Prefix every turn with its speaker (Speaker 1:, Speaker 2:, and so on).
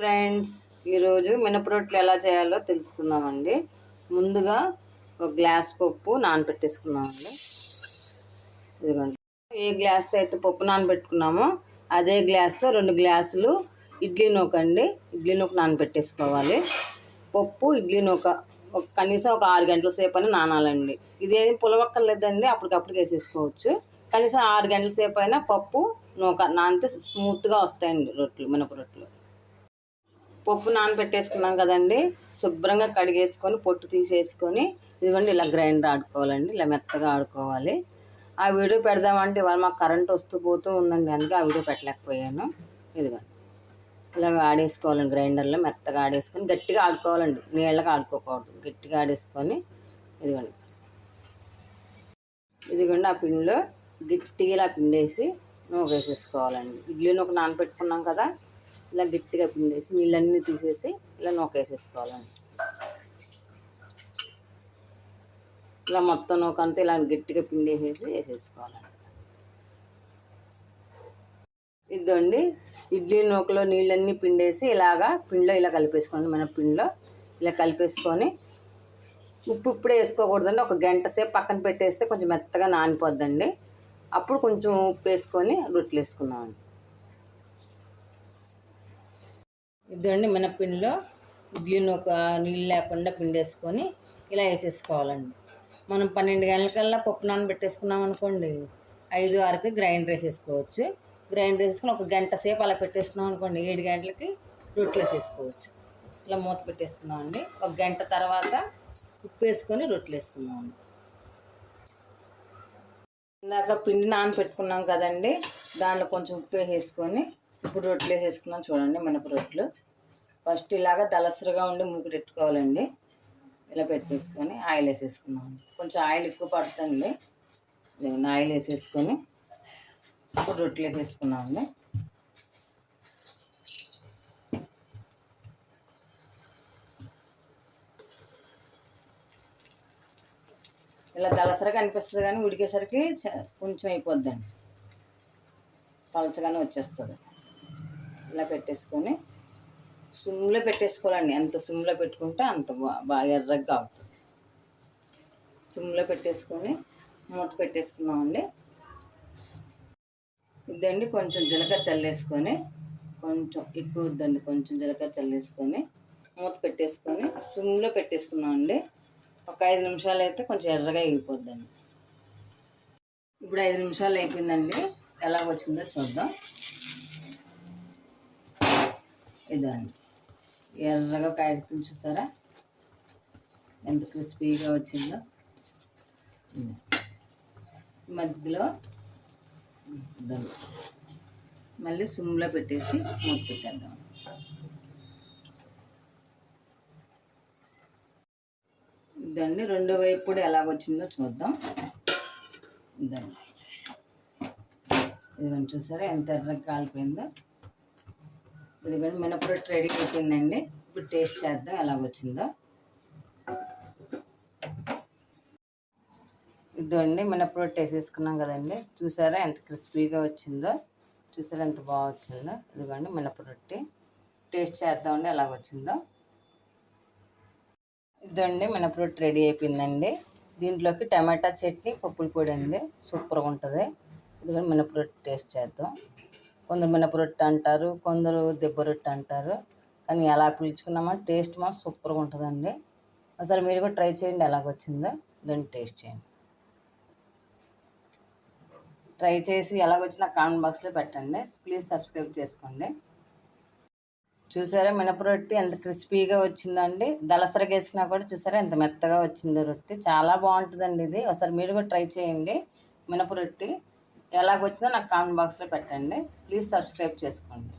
Speaker 1: Friends ఈరోజు మినపరొట్లు ఎలా చేయాలో తెలుసుకుందామండి. ముందుగా ఒక గ్లాస్ పప్పు నానబెట్టేసుకున్నామండి ఇదిగోండి. ఏ గ్లాస్తో అయితే పప్పు నానబెట్టుకున్నామో అదే గ్లాస్తో రెండు గ్లాసులు ఇడ్లీ నూక అండి ఇడ్లీ నూక నానబెట్టేసుకోవాలి. పప్పు ఇడ్లీ నూక ఒక కనీసం ఒక ఆరు గంటల సేపు అని నానాలండి. ఇదేం పులవక్కర్లేదండి అప్పటికప్పుడు వేసేసుకోవచ్చు. కనీసం ఆరు గంటల సేపు అయినా పప్పు నూక నానితే స్మూత్గా వస్తాయండి రొట్టెలు మినప రొట్టెలు పప్పు నానబెట్టేసుకున్నాం కదండి. శుభ్రంగా కడిగేసుకొని పొట్టు తీసేసుకొని ఇదిగోండి ఇలా గ్రైండర్ ఆడుకోవాలండి. ఇలా మెత్తగా ఆడుకోవాలి. ఆ వీడియో పెడదామంటే ఇవాళ మాకు కరెంట్ వస్తూ పోతూ ఉందండి. అందుకే ఆ వీడియో పెట్టలేకపోయాను. ఇదిగోండి. ఇలా ఆడేసుకోవాలండి గ్రైండర్లో మెత్తగా ఆడేసుకొని గట్టిగా ఆడుకోవాలండి. నీళ్ళగా ఆడుకోకూడదు. గట్టిగా ఆడేసుకొని ఇదిగోండి. ఇదిగోండి ఆ పిండిలో గట్టిగా ఇలా పిండేసి నూక వేసేసుకోవాలండి ఇడ్లీ నూక నానబెట్టుకున్నాం కదా. ఇలా గట్టిగా పిండేసి నీళ్ళన్నీ తీసేసి ఇలా నూకేసేసుకోవాలండి ఇలా మొత్తం నూకంతా ఇలా గట్టిగా పిండేసేసి వేసేసుకోవాలండి. ఇదండి ఇడ్లీ నూకలో నీళ్ళన్నీ పిండేసి ఇలాగా పిండిలో ఇలా కలిపేసుకోండి. మన పిండిలో ఇలా కలిపేసుకొని ఉప్పు ఇప్పుడే వేసుకోకూడదండి. ఒక గంట సేపు పక్కన పెట్టేస్తే కొంచెం మెత్తగా నానిపోద్దండి. అప్పుడు కొంచెం ఉప్పు వేసుకొని రొట్టెలు వేసుకున్నామండి ఇదండి మినపిండిలో ఇడ్లీని ఒక నీళ్ళు లేకుండా పిండేసుకొని ఇలా వేసేసుకోవాలండి. మనం పన్నెండు గంటలకల్లా పప్పు నానబెట్టేసుకున్నాం అనుకోండి ఐదు ఆరుకి గ్రైండర్ వేసేసుకోవచ్చు. గ్రైండర్ వేసుకుని ఒక గంట సేపు అలా పెట్టేసుకున్నాం అనుకోండి ఏడు గంటలకి రొట్టెలు వేసేసుకోవచ్చు. ఇలా మూత పెట్టేసుకున్నామండి. ఒక గంట తర్వాత ఉప్పు వేసుకొని రొట్టెలు వేసుకున్నామండి. ఇందాక పిండి నానబెట్టుకున్నాం కదండి దాంట్లో కొంచెం ఉప్పు వేసేసుకొని ఇప్పుడు రొట్టెలు వేసేసుకున్నాం చూడండి మినప రొట్టెలు ఫస్ట్ ఇలాగ దలసరిగా ఉండి మూకి పెట్టుకోవాలండి. ఇలా పెట్టేసుకొని ఆయిల్ వేసేసుకున్నాం కొంచెం ఆయిల్ ఎక్కువ పడుతుంది నేను ఆయిల్ వేసేసుకొని ఇప్పుడు రొట్టెలు వేసేసుకున్నామండి ఇలా దలసరగా అనిపిస్తుంది కానీ ఉడికేసరికి చ- కొంచెం అయిపోద్దండి. పలచగానే వచ్చేస్తుంది. ఇలా పెట్టేసుకొని సుమ్లో పెట్టేసుకోవాలండి. ఎంత సుమ్లో పెట్టుకుంటే అంత బాగా ఎర్రగా అవుతుంది. సుమ్లో పెట్టేసుకొని మూత పెట్టేసుకున్నామండి ఇదండి కొంచెం జీలకర్ర చల్లేసుకొని కొంచెం ఎక్కువ వద్దండి. కొంచెం జీలకర్ర చల్లేసుకొని మూత పెట్టేసుకొని సుమ్లో పెట్టేసుకున్నామండి ఒక ఐదు నిమిషాలు అయితే కొంచెం ఎర్రగా అయిపోద్దండి. ఇప్పుడు ఐదు నిమిషాలు అయిపోయిందండి. ఎలా వచ్చిందో చూద్దాం. ఇదండి. ఎర్రగా కాయకుని చూసారా? ఎంత క్రిస్పీగా వచ్చిందో. మధ్యలో మళ్ళీ సుమ్లో పెట్టేసి మూత పెట్టేద్దాం. ఇదండి రెండు వైపు కూడా ఎలా వచ్చిందో చూద్దాం. ఇదండి. ఇదిగోండి చూసారా ఎంత ఎర్రగా కాలిపోయిందో. ఇదిగోండి మినపరొట్టు రెడీ అయిపోయిందండి. ఇప్పుడు టేస్ట్ చేద్దాం ఎలా వచ్చిందో. ఇదండి మినపరొట్టు వేసేసుకున్నాం కదండి. చూసారా ఎంత క్రిస్పీగా వచ్చిందో. చూసారా ఎంత బాగా వచ్చిందో. ఇదిగోండి మినపరొట్టి. టేస్ట్ చేద్దామండి ఎలా వచ్చిందో. ఇదండి మినపరొట్టు రెడీ అయిపోయిందండి. దీంట్లోకి టమాటా చట్నీ పప్పుల పొడి అండి. సూపర్గా ఉంటుంది. ఇదిగోండి మినపరొట్టు టేస్ట్ చేద్దాం. కొందరు మినప రొట్టె అంటారు కొందరు దెబ్బ రొట్టె అంటారు. కానీ ఎలా పిలుచుకున్నామా టేస్ట్ మా సూపర్గా ఉంటుందండి. అసలు మీరు కూడా ట్రై చేయండి ఎలాగొచ్చిందో. దాన్ని టేస్ట్ చేయండి. ట్రై చేసి ఎలాగొచ్చినా కామెంట్ బాక్స్లో పెట్టండి. ప్లీజ్ సబ్స్క్రైబ్ చేసుకోండి. చూసారా మినప రొట్టి ఎంత క్రిస్పీగా వచ్చిందండి. దళసరగేసినా కూడా చూసారా ఎంత మెత్తగా వచ్చిందో రొట్టి. చాలా బాగుంటుందండి ఇది. ఒకసారి మీరు కూడా ట్రై చేయండి మినప రొట్టి. ఎలాగొచ్చిందో నాకు కామెంట్ బాక్స్లో పెట్టండి. ప్లీజ్ సబ్స్క్రైబ్ చేసుకోండి.